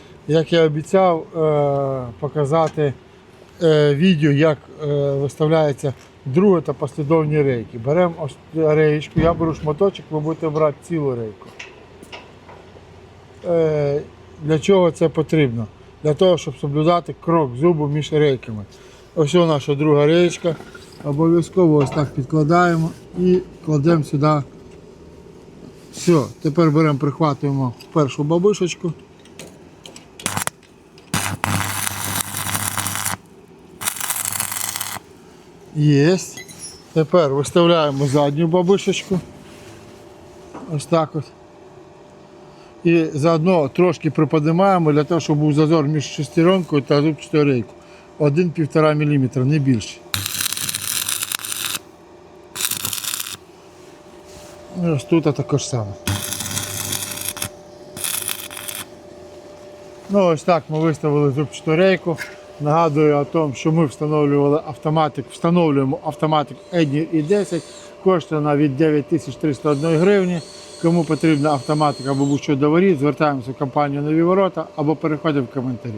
Як я обіцяв е, показати е, відео, як е, виставляється друга та послідовні рейки. Беремо ось реєчку, я беру шматочок, ви будете брати цілу рейку. Для чого це потрібно? Для того, щоб соблюдати крок зубу між рейками. Ось наша друга реєчка. Обов'язково ось так підкладаємо і кладемо сюди. Все, тепер беремо, прихватуємо першу бабушечку. Єсть. Тепер виставляємо задню бабушечку. Ось так от. І заодно трошки приподнимаємо для того, щоб був зазор між шестеренкою та зубчатою рейкою. 1-1,5 мм, не більше. І ось тут також саме. Ну ось так ми виставили зубчату рейку. Нагадую о тому, що ми встановлювали автоматик, встановлюємо автоматик Едні i 10 коштує на від 9301 гривні. Кому потрібна автоматика або будь-що до воріт, звертаємося в компанію Нові Ворота або переходимо в коментарі.